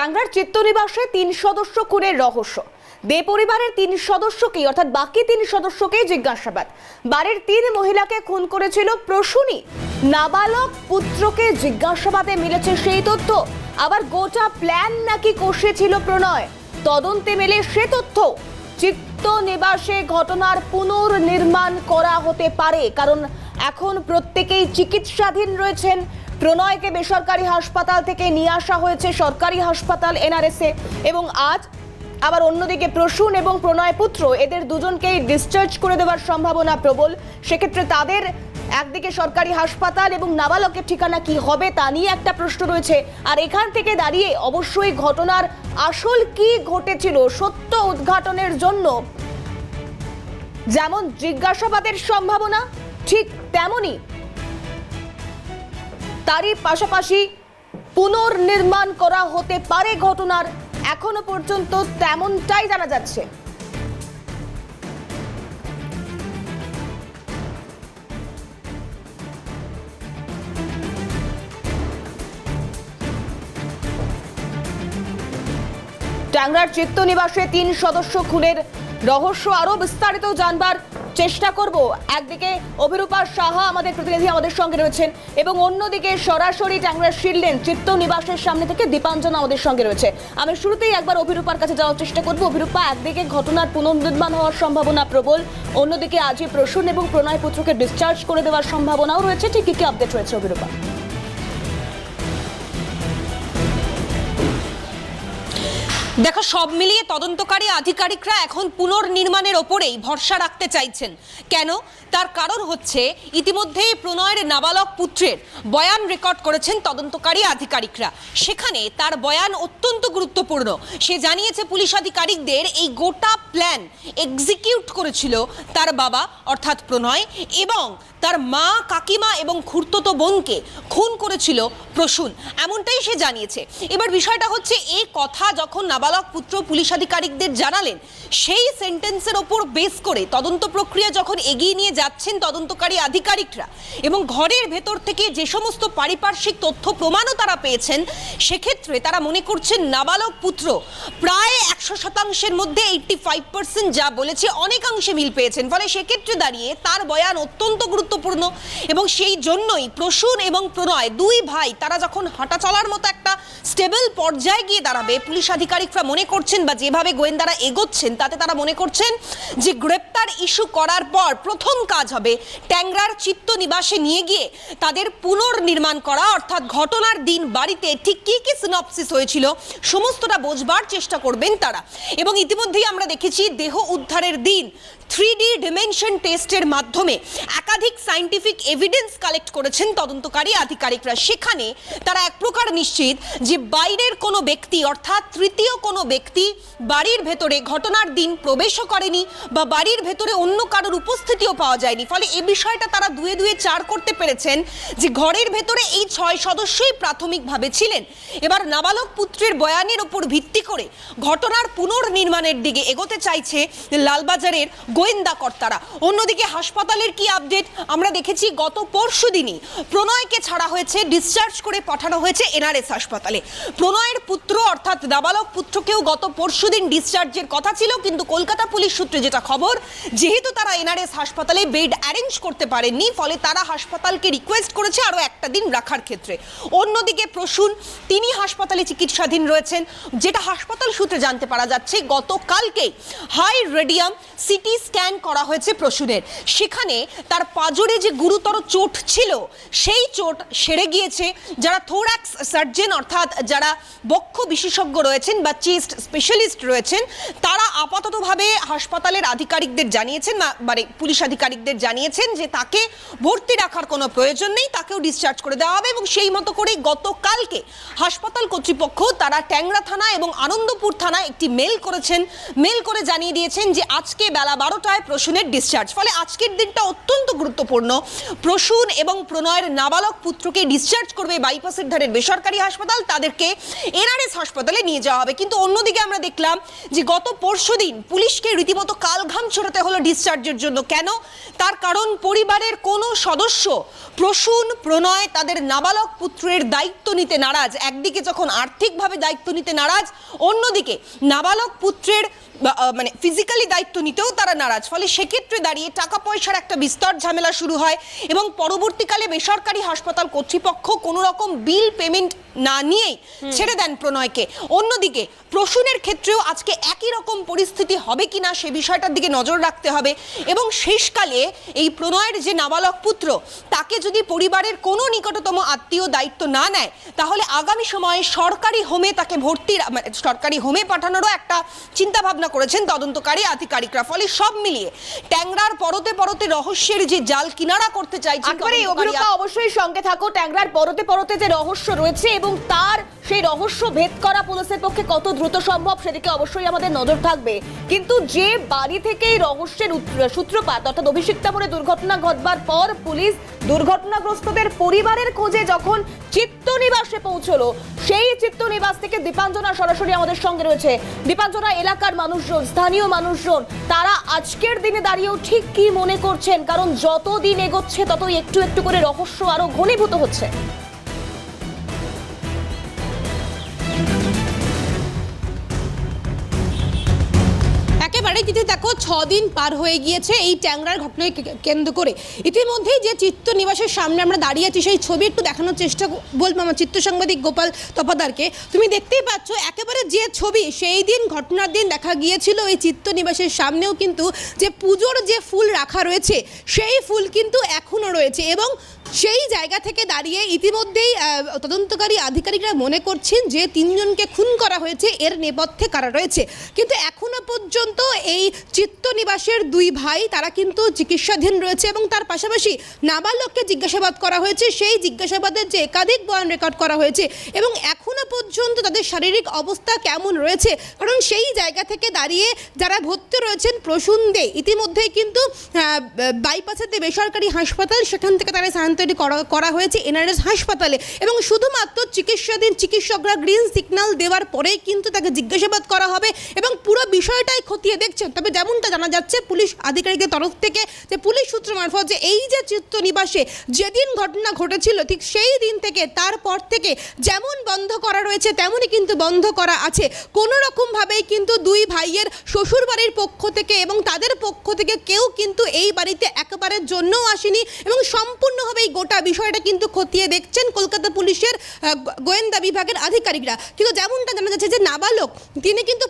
টাংরার চিত্তনিবাসে তিন সদস্য খুনের রহস্য। দে পরিবারের তিন সদস্যকেই, অর্থাৎ বাকি তিন সদস্যকেই জিজ্ঞাসাবাদ। বাড়ির তিন মহিলাকে খুন করেছিল প্রসূনী। নাবালক পুত্রকে জিজ্ঞাসাবাদে মিলেছে সেই তথ্য। আবার গোটা প্ল্যান নাকি কষেছিল প্রণয়। তদন্তে মেলে সে তথ্য। চিত্ত নিবাসে ঘটনার পুনর্নির্মাণ করা হতে পারে, কারণ এখন প্রত্যেকেই চিকিৎসাধীন রয়েছেন প্রণয়কে বেসরকারি হাসপাতাল থেকে নিয়ে আসা হয়েছে সরকারি হাসপাতাল এনআরএসে এবং আজ আবার অন্যদিকে প্রসূন এবং প্রণয় পুত্র এদের দুজনকেই ডিসচার্জ করে দেওয়ার সম্ভাবনা প্রবল। সেক্ষেত্রে তাদের একদিকে সরকারি হাসপাতাল এবং নাবালকের ঠিকানা কি হবে তা নিয়ে একটা প্রশ্ন রয়েছে। আর এখান থেকে দাঁড়িয়ে অবশ্যই ঘটনার আসল কি ঘটেছিল, সত্য উদ্ঘাটনের জন্য যেমন জিজ্ঞাসাবাদের সম্ভাবনা, ঠিক তেমনই তারই পাশাপাশি পুনর্নির্মাণ করা হতে পারে ঘটনার এখনও পর্যন্ত তেমনটাই জানা যাচ্ছে। টাংরার চিত্তনিবাসে তিন সদস্য খুনের রহস্য আরও বিস্তারিত জানবার চেষ্টা করব। একদিকে অভিরূপা সাহা আমাদের প্রতিনিধি আমাদের সঙ্গে রয়েছেন এবং অন্যদিকে সরাসরি ট্যাংরা শিললেন চিত্ত নিবাসের সামনে থেকে দীপাঞ্জন আমাদের সঙ্গে রয়েছে। আমি শুরুতেই একবার অভিরূপার কাছে যাওয়ার চেষ্টা করব। অভিরূপা, একদিকে ঘটনার পুনর্নির্মাণ হওয়ার সম্ভাবনা প্রবল, অন্যদিকে আজই প্রসূন এবং প্রণয় পুত্রকে ডিসচার্জ করে দেওয়ার সম্ভাবনাও রয়েছে। ঠিক কি কি আপডেট রয়েছে অভিরূপা? দেখো, সব মিলিয়ে তদন্তকারী আধিকারিকরা এখন পুনর্নির্মাণের ওপরেই ভরসা রাখতে চাইছেন। কেন? তার কারণ হচ্ছে, ইতিমধ্যেই প্রণয়ের নাবালক পুত্রের বয়ান রেকর্ড করেছেন তদন্তকারী আধিকারিকরা। সেখানে তার বয়ান অত্যন্ত গুরুত্বপূর্ণ। সে জানিয়েছে, পুলিশ আধিকারিকদের এই গোটা প্ল্যান এক্সিকিউট করেছিল তার বাবা, অর্থাৎ প্রণয়, এবং তার মা, কাকিমা এবং খুড়তো বোনকে খুন করেছিল প্রসূন, এমনটাই সে জানিয়েছে। এবার বিষয়টা হচ্ছে এই কথা যখন নাবালক পুত্র পুলিশ আধিকারিকদের জানালেন, সেই সেন্টেন্সের ওপর বেস করে তদন্ত প্রক্রিয়া যখন এগিয়ে নিয়ে যাচ্ছেন তদন্তকারী আধিকারিকরা, এবং ঘরের ভেতর থেকে যে সমস্ত পারিপার্শ্বিক তথ্য প্রমাণও তারা পেয়েছেন, সেক্ষেত্রে তারা মনে করছেন, নাবালক পুত্র প্রায় একশো শতাংশের মধ্যে এইটটি ফাইভ পার্সেন্ট যা বলেছে, অনেকাংশে মিল পেয়েছেন। ফলে সেক্ষেত্রে দাঁড়িয়ে তার বয়ান অত্যন্ত গুরুত্বপূর্ণ এবং সেই জন্যই প্রসূন এবং প্রণয় দুই ভাই, তারা যখন হাঁটা চলার মতো একটা স্টেবল পর্যায়ে গিয়ে দাঁড়াবে, পুলিশ আধিকারিকরা মনে করছেন বা যেভাবে গোয়েন্দারা এগোচ্ছেন, তাতে তারা মনে করছেন যে গ্রেপ্তার ইস্যু করার পর প্রথম কাজ হবে ট্যাংরার চিত্ত নিবাসে নিয়ে গিয়ে তাদের পুনর্নির্মাণ করা। অর্থাৎ ঘটনার দিন বাড়িতে ঠিক কি কি সিনপসিস হয়েছিল, সমস্তটা বোঝবার চেষ্টা করবেন তারা। এবং ইতিমধ্যেই আমরা দেখেছি দেহ উদ্ধারের দিন। থ্রি ডি ডিমেনশন টেস্টের মাধ্যমে একাধিক সাইন্টিফিক এভিডেন্স কালেক্ট করেছেন তদন্তকারী আধিকারিকরা। সেখানে তারা এক প্রকার নিশ্চিত যে বাইরের কোনো ব্যক্তি, অর্থাৎ তৃতীয় কোনো ব্যক্তি, বাড়ির ভেতরে ঘটনার দিন প্রবেশও করেনি বা বাড়ির ভেতরে অন্য কারোর উপস্থিতিও পাওয়া যায়নি। ফলে এ বিষয়টা তারা দুয়ে দুয়ে চার করতে পেরেছেন যে ঘরের ভেতরে এই ছয় সদস্যই প্রাথমিকভাবে ছিলেন। এবার নাবালক পুত্রের বয়ানের উপর ভিত্তি করে ঘটনার পুনর্নির্মাণের দিকে এগোতে চাইছে লালবাজারের গোয়েন্দা কর্তারা। অন্যদিকে হাসপাতালের কি আপডেট আমরা দেখেছি গত পরশু দিনই প্রণয়কে ছাড়া হয়েছে ডিসচার্জ করে পাঠানো হয়েছে এনআরএস হাসপাতালে। প্রণয়ের পুত্র অর্থাৎ দাবালক পুত্রকেও গত পরশু দিন ডিসচার্জের কথা ছিল, কিন্তু কলকাতা পুলিশ সূত্রে যেটা খবর, যেহেতু তারা এনআরএস হাসপাতালে বেড অ্যারেঞ্জ করতে পারেননি, ফলে তারা হাসপাতালকে রিকোয়েস্ট করেছে আরও একটা দিন রাখার ক্ষেত্রে। অন্যদিকে প্রসূন, তিনি হাসপাতালে চিকিৎসাধীন রয়েছেন, যেটা হাসপাতাল সূত্রে জানতে পারা যাচ্ছে, গতকালকেই হাই রেডিয়াম সিটি স্ক্যান করা হয়েছে প্রসূনের। সেখানে তার পাজরে যে গুরুতর চোট ছিল, সেই চোট সেরে গিয়েছে। যারা থোরাক্স সার্জন অর্থাৎ যারা বক্ষ বিশেষজ্ঞ রয়েছেন বা চেস্ট স্পেশালিস্ট রয়েছেন, তারা আপাততভাবে হাসপাতালের আধিকারিকদের জানিয়েছেন মানে পুলিশ আধিকারিকদের জানিয়েছেন যে তাকে ভর্তি রাখার কোনো প্রয়োজন নেই, তাকেও ডিসচার্জ করে দেওয়া হবে এবং সেই মতো করেই গতকালকে হাসপাতাল কর্তৃপক্ষ তারা ট্যাংরা থানা এবং আনন্দপুর থানায় একটি মেল করেছেন। মেল করে জানিয়ে দিয়েছেন যে আজকে বেলা বারোটায় প্রসূনের ডিসচার্জ ফলে আজকের দিনটা অত্যন্ত গুরুত্বপূর্ণ। প্রসূন এবং প্রণয়ের নাবালক পুত্রকে ডিসচার্জ করবে বাইপাসের ধারের বেসরকারি হাসপাতাল। তাদেরকে এনআরএস হাসপাতালে নিয়ে যাওয়া হবে। কিন্তু অন্যদিকে আমরা দেখলাম যে গত পরশুদিন পুলিশকে রীতিমতো কালঘাম ছড়াতে হলো ডিসচার্জের জন্য। কেন? তার কারণ পরিবারের কোনো সদস্য প্রসূন, প্রণয় তাদের নাবালক পুত্রের দায়িত্ব নিতে নারাজ। একদিকে যখন আর্থিকভাবে দায়িত্ব নিতে নারাজ, অন্যদিকে নাবালক পুত্রের মানে ফিজিক্যালি দায়িত্ব নিতেও তারা নারাজ ফলে সেক্ষেত্রে দাঁড়িয়ে টাকা পয়সার একটা বিস্তর ঝামেলা শুরু হয় এবং পরবর্তীকালে বেসরকারি হাসপাতাল কর্তৃপক্ষ কোনো রকম বিল পেমেন্ট না নিয়েই ছেড়ে দেন প্রণয়কে। অন্যদিকে প্রসূনের ক্ষেত্রেও আজকে একই রকম পরিস্থিতি হবে কিনা সে বিষয়টার দিকে নজর রাখতে হবে এবং শেষকালে এই প্রণয়ের যে নাবালক পুত্র তাকে যদি পরিবারের কোনো নিকটতম আত্মীয় দায়িত্ব না নেয় তাহলে আগামী সময়ে সরকারি হোমে তাকে ভর্তির মানে সরকারি হোমে পাঠানোরও একটা চিন্তা ভাবনা করেছেন তদন্তকারী আধিকারিকরা। ফলে সব মিলিয়ে ট্যাংরার পরতে পরতে রহস্যের যে জাল কিনারা করতে চাইছেন একবারে অভিরূপা অবশ্যই সঙ্গে থাকো। ট্যাংরার পরতে পরতে যে রহস্য রয়েছে এবং তার সেই রহস্য ভেদ করা পুলিশের পক্ষে কত দ্রুত সম্ভব সেদিকে অবশ্যই আমাদের নজর থাকবে। কিন্তু যে বাড়ি থেকে এই রহস্যের সূত্রপাত অর্থাৎ অভিষিক্তাপুরে দুর্ঘটনা ঘটবার পর পুলিশ দুর্ঘটনাগ্রস্তদের পরিবারের খোঁজে যখন চিত্তনিবাসে পৌঁছলো সেই চিত্তনিবাস থেকে দীপাঞ্জনা সরাসরি আমাদের সঙ্গে রয়েছে। দীপাঞ্জনা এলাকার মানুষজন স্থানীয় মানুষজন তারা আজকের দিনে দাঁড়িয়েও ঠিক কি মনে করছেন? কারণ যত দিন এগোচ্ছে, ততই একটু একটু করে রহস্য আরও ঘনীভূত হচ্ছে। একেবারে যদি দেখো দিন পার হয়ে গিয়েছে এই ট্যাংরার ঘটনাকে কেন্দ্র করে। ইতিমধ্যেই যে চিত্ত নিবাসের সামনে আমরা দাঁড়িয়ে আছি, সেই ছবি একটু দেখানোর চেষ্টা বলব আমার চিত্র সাংবাদিক গোপাল তপাদারকে তুমি দেখতেই পাচ্ছ, একেবারে যে ছবি, সেই দিন, ঘটনার দিন দেখা গিয়েছিল এই চিত্ত নিবাসের সামনেও কিন্তু যে পুজোর যে ফুল রাখা রয়েছে, সেই ফুল কিন্তু এখনও রয়েছে এবং সেই জায়গা থেকে দাঁড়িয়ে ইতিমধ্যেই তদন্তকারী আধিকারিকরা মনে করছেন যে তিনজনকে খুন করা হয়েছে, এর নেপথ্যে কারা রয়েছে। কিন্তু এখনও পর্যন্ত এই চিত্তনিবাসের দুই ভাই, তারা কিন্তু চিকিৎসাধীন রয়েছে এবং তার পাশাপাশি নাবালককে জিজ্ঞাসাবাদ করা হয়েছে। সেই জিজ্ঞাসাবাদের যে একাধিক বয়ান রেকর্ড করা হয়েছে এবং এখনও পর্যন্ত তাদের শারীরিক অবস্থা কেমন রয়েছে, কারণ সেই জায়গা থেকে দাঁড়িয়ে যারা ভর্তি রয়েছেন প্রসূন দে, ইতিমধ্যেই কিন্তু বাইপাসের বেসরকারি হাসপাতাল, সেখান থেকে তারা স্থানান্তরিত করা করা হয়েছে এনআরএস হাসপাতালে। এবং শুধুমাত্র চিকিৎসাধীন চিকিৎসকরা গ্রিন সিগন্যাল দেওয়ার পরেই কিন্তু তাকে জিজ্ঞাসাবাদ করা হবে এবং পুরো বিষয়টাই খতিয়ে দেখছেন। তবে যেমনটা জানা যাচ্ছে, পুলিশ আধিকারিকের তরফ থেকে যে পুলিশ সূত্র মারফত যে এই যে চিত্ত নিবাসে যেদিন ঘটনা ঘটেছিল, ঠিক সেই দিন থেকে, তারপর থেকে যেমন বন্ধ করা রয়েছে, তেমনই কিন্তু বন্ধ করা আছে। কোনো রকমভাবেই কিন্তু দুই ভাইয়ের শ্বশুর বাড়ির পক্ষ থেকে এবং তাদের পক্ষ থেকে কেউ কিন্তু এই বাড়িতে একেবারের জন্যও আসেনি এবং সম্পূর্ণভাবে এই গোটা বিষয়টা কিন্তু খতিয়ে দেখছেন কলকাতা পুলিশের গোয়েন্দা বিভাগের আধিকারিকরা। কিন্তু যেমনটা জানা যাচ্ছে যে নাবালক, তিনি কিন্তু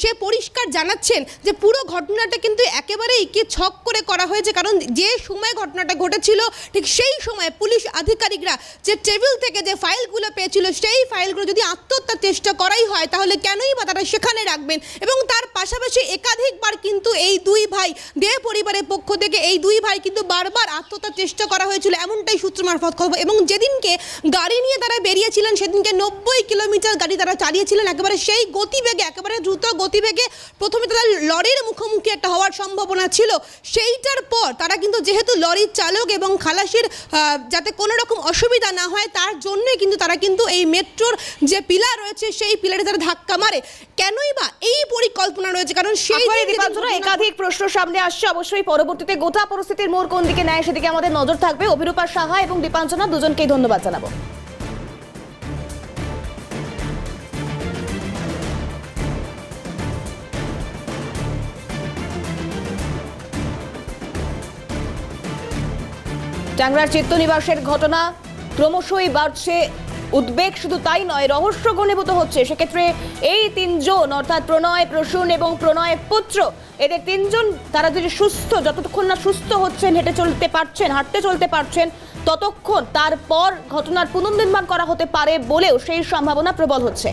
সে পরিষ্কার জানাচ্ছেন যে পুরো ঘটনাটা কিন্তু একেবারেই কি ছক করে করা হয়েছে। কারণ যে সময় ঘটনাটা ঘটেছিল, ঠিক সেই সময় পুলিশ আধিকারিকরা যে টেবিল থেকে যে ফাইলগুলো পেয়েছিল, সেই ফাইলগুলো যদি আত্মহত্যার চেষ্টা করাই হয়, তাহলে কেনই বা তারা সেখানে রাখবেন? এবং তার পাশাপাশি একাধিকবার কিন্তু এই দুই ভাই দে পরিবারের পক্ষ থেকে এই দুই ভাই কিন্তু বারবার আত্মহত্যার চেষ্টা করা হয়েছিল। এমনটাই সূত্র মারফত খবর। এবং যেদিনকে গাড়ি নিয়ে তারা বেরিয়েছিলেন সেদিনকে নব্বই কিলোমিটার গাড়ি তারা চালিয়েছিলেন। একেবারে সেই গতিবেগে একেবারে দ্রুত গতিবেগে প্রথমে তারা লরির মুখোমুখি একটা হওয়ার সম্ভাবনা ছিল। সেইটার পর তারা কিন্তু যেহেতু লরির চালক এবং খালাসির যাতে কোনো রকম অসুবিধা না হয় তার জন্যই কিন্তু তারা কিন্তু এই মেট্রোর যে পিলার রয়েছে সেই পিলারে তারা ধাক্কা মারে। কেনই বা এই পরিকল্পনা রয়েছে? কারণ সেই একাধিক প্রশ্ন সামনে আসছে। অবশ্যই পরবর্তীতে গোটা পরিস্থিতির মোড় কোন দিকে নেয় সেদিকে আমাদের নজর থাকবে। অভিরূপা সাহা এবং দীপাঞ্জনা দুজনকেই ধন্যবাদ জানাব। ট্যাংরার চিত্তনিবাসের ঘটনা ক্রমশই বাড়ছে উদ্বেগ শুধু তাই নয়, রহস্য ঘনীভূত হচ্ছে। সেক্ষেত্রে এই তিনজন, অর্থাৎ প্রণয়, প্রসূন এবং প্রণয় পুত্র, এদের তিনজন, তারা যদি সুস্থ, যতক্ষণ না সুস্থ হচ্ছেন, হেঁটে চলতে পারছেন, হাঁটতে চলতে পারছেন, ততক্ষণ তারপর ঘটনার পুনর্নির্মাণ করা হতে পারে বলেও সেই সম্ভাবনা প্রবল হচ্ছে।